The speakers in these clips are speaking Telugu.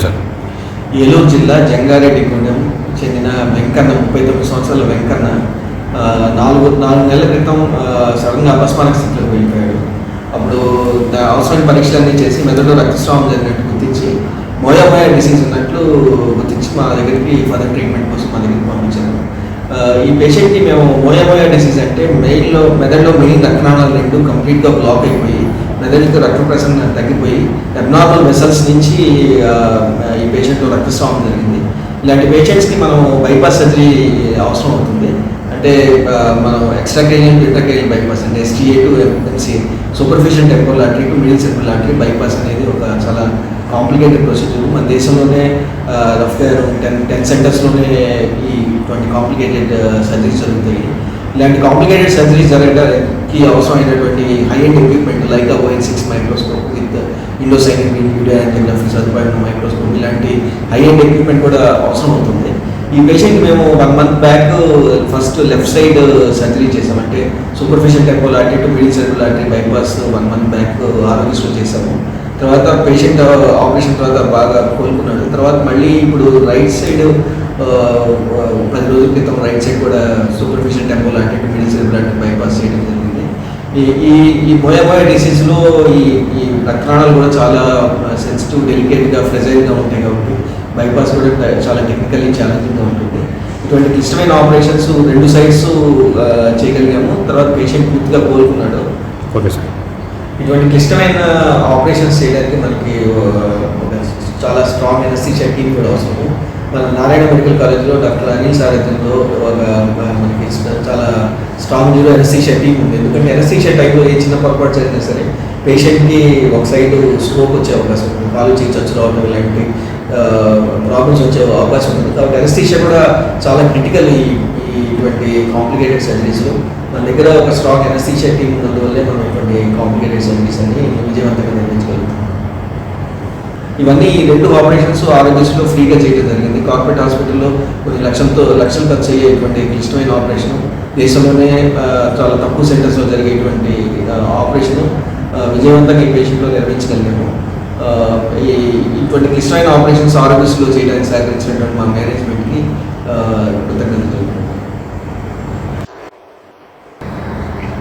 సార్. ఏలూరు జిల్లా జంగారెడ్డిగూడెం చెందిన వెంకన్న ముప్పై తొమ్మిది సంవత్సరాల వెంకన్న నాలుగు నాలుగు నెలల క్రితం సడన్గా అపస్మారక స్థితిలోకి వెళ్ళిపోయాడు. అప్పుడు అవసరమైన పరీక్షలన్నీ చేసి మెదడులో రక్తస్రావం జరిగినట్టు గుర్తించి మోయామోయా డిసీజ్ ఉన్నట్లు గుర్తించి మా దగ్గరికి ఫర్దర్ ట్రీట్మెంట్ కోసం మా దగ్గరికి పంపించారు. ఈ పేషెంట్కి మేము మోయామోయా డిసీజ్ అంటే మెయిన్లో మెదడులో మెయిన్ రక్తనాళాలు రెండు కంప్లీట్గా బ్లాక్ అయిపోయి మెదడుకి రక్త ప్రసరణ తగ్గిపోయి అబ్నార్మల్ వెసల్స్ నుంచి ఈ పేషెంట్ రక్తస్రావం జరిగింది. ఇలాంటి పేషెంట్స్కి మనం బైపాస్ సర్జరీ అవసరం అవుతుంది. అంటే మనం ఎక్స్ట్రా క్రేనియల్ బైపాస్ అంటే STA to MC superficial temporal artery to middle cerebral artery bypass అనేది ఒక చాలా కాంప్లికేటెడ్ ప్రొసీజర్ మన దేశంలోనే రఫ్గా టెన్ టెన్ సెంటర్స్లోనే ఈ ట్వంటీ కాంప్లికేటెడ్ సర్జరీస్ జరుగుతాయి. ఇలాంటి కాంప్లికేటెడ్ సర్జరీస్ జరగడానికి అవసరమైనటువంటి high end equipment like O N six microscope with indocyanine video angiography సదుపాయం మైక్రోస్కోప్ ఇలాంటి హై ఎండ్ ఎక్విప్మెంట్ కూడా అవసరం అవుతుంది. ఈ పేషెంట్ మేము one month back first left side surgery చేసామంటే సూపర్ఫిషియల్ టెంపుల్ అంటే to middle cerebral artery bypass one month back Aarogyasri చేసాము తర్వాత పేషెంట్ ఆపరేషన్ uh, తర్వాత బాగా కోలుకున్నాడు. తర్వాత మళ్ళీ ఇప్పుడు రైట్ సైడ్ పది రోజుల క్రితం రైట్ సైడ్ కూడా సూపర్ఫిషియల్ టెంపో లాంటి మిడిల్ లాంటి బైపాస్ చేయడం జరిగింది. ఈ ఈ ఈ డిసీజ్లో ఈ ఈ రక్తనాళాలు కూడా చాలా సెన్సిటివ్ డెలికేట్గా ఫ్రెజైల్గా ఉంటాయి కాబట్టి బైపాస్ కూడా చాలా టెక్నికల్లీ ఛాలెంజింగ్గా ఉంటుంది. ఇటువంటి క్లిష్టమైన ఆపరేషన్స్ రెండు సైడ్స్ చేయగలిగాము. తర్వాత పేషెంట్ పూర్తిగా కోలుకున్నాడు. ఓకే సార్ ఇటువంటి క్లిష్టమైన ఆపరేషన్స్ చేయడానికి మనకి చాలా స్ట్రాంగ్ ఎనస్థీషియా టీమ్ కూడా అవసరము. మన నారాయణ మెడికల్ కాలేజ్లో డాక్టర్ అనిల్ సారథ్యంలో ఒక మనకి చాలా స్ట్రాంగ్ జీరో ఎనస్థీషియా టీమ్ ఉంది. ఎందుకంటే ఎనస్థీషియా టైంలో ఏ చిన్న పొరపాటు జరిగినా సరే పేషెంట్కి ఒక సైడ్ స్ట్రోక్ వచ్చే అవకాశం ఉంది. కాలు చీచొచ్చు రావడం ఇలాంటి ప్రాబ్లమ్స్ వచ్చే అవకాశం ఉంది. కాబట్టి ఎనస్థీషియా కూడా చాలా క్రిటికల్ ఈ ఇటువంటి కాంప్లికేటెడ్ సర్జరీస్లో మన దగ్గర ఒక స్ట్రాంగ్ ఎనస్థీషియా టీమ్ ఉన్నందువల్లే మనం ఇటువంటి కాంప్లికేటెడ్ సర్జరీస్ అని విజయవంతంగా నిర్మించగలుగుతాం. ఇవన్నీ ఈ రెండు ఆపరేషన్స్ ఆరోగ్యశ్రీలో ఫ్రీగా చేయడం జరిగింది. కార్పొరేట్ హాస్పిటల్లో కొన్ని లక్షలతో లక్షలు ఖర్చు అయ్యేటువంటి క్లిష్టమైన ఆపరేషన్ దేశంలోనే చాలా తక్కువ సెంటర్స్లో జరిగేటువంటి ఆపరేషన్ విజయవంతంగా ఈ పేషెంట్లో నిర్వహించగలిగాము. ఆ, ఈ ఇటువంటి క్లిష్టమైన ఆపరేషన్స్ ఆరోగ్యశ్రీలో చేయడానికి సహకరించినటువంటి మా మేనేజ్మెంట్కి కృతజ్ఞతలు.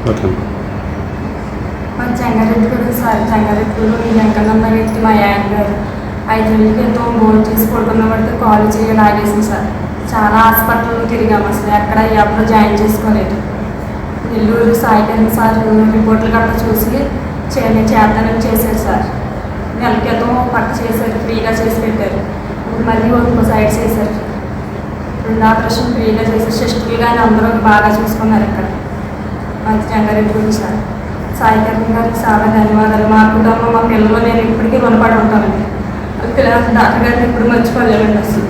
ఓకే. సార్ చెంగారెడ్డి ఈ వెంకన్నమ్మ వ్యక్తి మా ఆయన గారు ఐదు రోజుల ఎంతో భోజనం చేసి పడుకున్న పడితే కాలు చేయడం ఆగేసింది సార్. చాలా హాస్పిటల్ తిరిగాము అసలు. ఎక్కడ ఎవరు జాయిన్ చేసుకోలేదు. నెల్లూరు సాయికరణ సార్ రిపోర్ట్లు గట్రా చూసి చే చేతనం చేశారు సార్. నెల క్రితం పట్ట చేశారు ఫ్రీగా చేసి పెట్టారు. మళ్ళీ ఇంకో సైడ్ చేశారు రెండు ఆపరేషన్ ఫ్రీగా చేశారు. సిస్టర్లు కానీ అందరూ బాగా చూసుకున్నారు ఇక్కడ. మంచి జంగారెడ్డి గురించి సార్. సాయికరణ్ గారికి చాలా ధన్యవాదాలు. మా కుటుంబం మా పిల్లలు నేను ఇప్పటికీ రుణపడి ఉంటానండి. పిల్లలు తాతగారిని ఎప్పుడు ఇప్పుడు మర్చిపోలేమండి అసలు.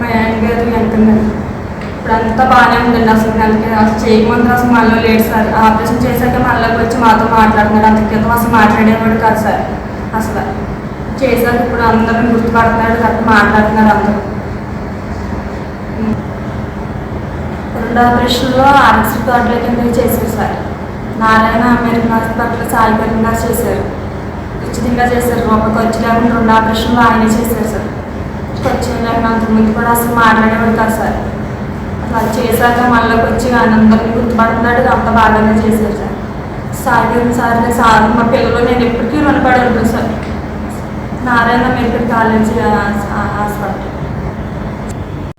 మా ఆయన గారు వెళ్తున్నారు. ఇప్పుడు అంతా బాగానే ఉందండి అసలు నెలకి అసలు చేయకముందు అసలు మళ్ళీ లేడు సార్. ఆపరేషన్ చేశాక మళ్ళీ వచ్చి మాతో మాట్లాడుతున్నాడు. అంత క్రితం అసలు మాట్లాడేవాడు కాదు సార్. అసలు చేశాక ఇప్పుడు అందరం గుర్తుపడుతున్నాడు కరెక్ట్ మాట్లాడుతున్నారు అందరూ. రెండు ఆపరేషన్లో ఆర్ఎస్ కార్డుల కింద చేశారు సార్. నారాయణ అమెరికన్ హాస్పిటల్ సాయి చేశారు. ఉచితంగా చేశారు ఒక ఖర్చు లేకుండా రెండు ఆపరేషన్లు ఆయనే చేశారు సార్. ఖర్చు లేకుండా అంతకుముందు కూడా అసలు మాట్లాడేవాడు కాదు సార్. అసలు అది చేశాక మళ్ళీ వచ్చి అందరినీ గుర్తుపడుతున్నాడు అంత బాగానే చేశారు సార్. సాగిన సార్ సార్ మా పిల్లలు నేను ఎప్పటికీ రుణపడి ఉంటాను sir. Narayana American college hospital.